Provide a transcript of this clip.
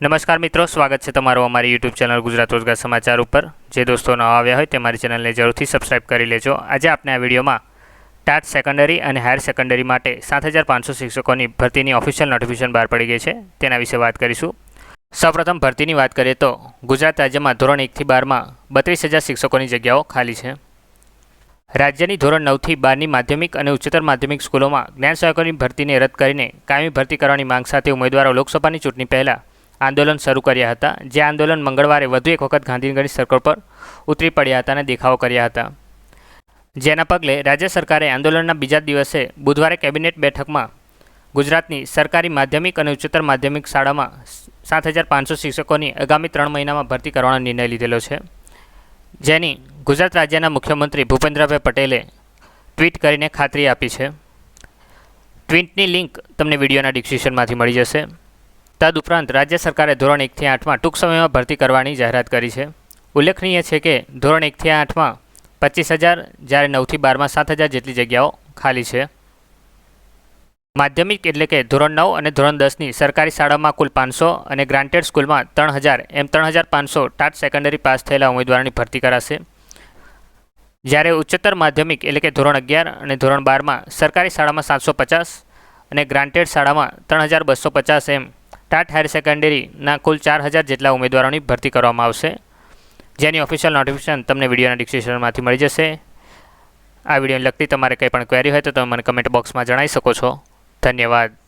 નમસ્કાર મિત્રો, સ્વાગત છે તમારું અમારી યુટ્યુબ ચેનલ ગુજરાત રોજગાર સમાચાર ઉપર. જે દોસ્તો નવા આવ્યા હોય તે મારી ચેનલને જરૂરથી સબસ્ક્રાઇબ કરી લેજો. આજે આપણે આ વિડીયોમાં ટાટ સેકન્ડરી અને હાયર સેકન્ડરી માટે સાત હજાર પાંચસો શિક્ષકોની ભરતીની ઓફિશિયલ નોટિફિકેશન બહાર પડી ગઈ છે. તેના વિશે વાત કરીશું. સૌપ્રથમ ભરતીની વાત કરીએ તો ગુજરાત રાજ્યમાં ધોરણ એકથી બારમાં બત્રીસ હજાર શિક્ષકોની જગ્યાઓ ખાલી છે. રાજ્યની ધોરણ નવથી બારની માધ્યમિક અને ઉચ્ચતર માધ્યમિક સ્કૂલોમાં જ્ઞાન સહાયકોની ભરતીને રદ કરીને કાયમી ભરતી કરવાની માંગ સાથે ઉમેદવારો લોકસભાની ચૂંટણી પહેલાં આંદોલન શરૂ કર્યા હતા, જે આંદોલન મંગળવારે વધુ એક વખત ગાંધીનગરની સર્કલ પર ઉતરી પડ્યા હતા અને દેખાવો કર્યા હતા. જેના પગલે રાજ્ય સરકારે આંદોલનના બીજા દિવસે બુધવારે કેબિનેટ બેઠકમાં ગુજરાતની સરકારી માધ્યમિક અને ઉચ્ચતર માધ્યમિક શાળામાં સાત હજાર પાંચસો શિક્ષકોની આગામી ત્રણ મહિનામાં ભરતી કરવાનો નિર્ણય લીધેલો છે. જેની ગુજરાત રાજ્યના મુખ્યમંત્રી ભૂપેન્દ્રભાઈ પટેલે ટ્વીટ કરીને ખાતરી આપી છે. ટ્વીટની લિંક તમને વિડીયોના ડિસ્ક્રિપ્શનમાંથી મળી જશે. તદુપરાંત રાજ્ય સરકારે ધોરણ એકથી આઠમાં ટૂંક સમયમાં ભરતી કરવાની જાહેરાત કરી છે. ઉલ્લેખનીય છે કે, ધોરણ એકથી આઠમાં પચીસ હજાર જ્યારે નવથી બારમાં સાત હજાર જેટલી જગ્યાઓ ખાલી છે. માધ્યમિક એટલે કે ધોરણ નવ અને ધોરણ દસની સરકારી શાળામાં કુલ પાંચસો અને ગ્રાન્ટેડ સ્કૂલમાં ત્રણ હજાર એમ ત્રણ હજાર પાંચસો ટાટ સેકન્ડરી પાસ થયેલા ઉમેદવારોની ભરતી કરાશે. જ્યારે ઉચ્ચતર માધ્યમિક એટલે કે ધોરણ અગિયાર અને ધોરણ બારમાં સરકારી શાળામાં સાતસો પચાસ અને ગ્રાન્ટેડ શાળામાં ત્રણ હજાર બસો પચાસ એમ ટાટ હાયર સેકન્ડરીના કુલ ચાર હજાર જેટલા ઉમેદવારોની ભરતી કરવામાં આવશે. જેની ઓફિશિયલ નોટિફિકેશન તમને વિડીયોના ડિસ્ક્રિપ્શનમાંથી મળી જશે. આ વિડીયોને લગતી તમારે કંઈ પણ ક્વેરી હોય તો તમે મને કમેન્ટ બોક્સમાં જણાવી શકો છો. ધન્યવાદ.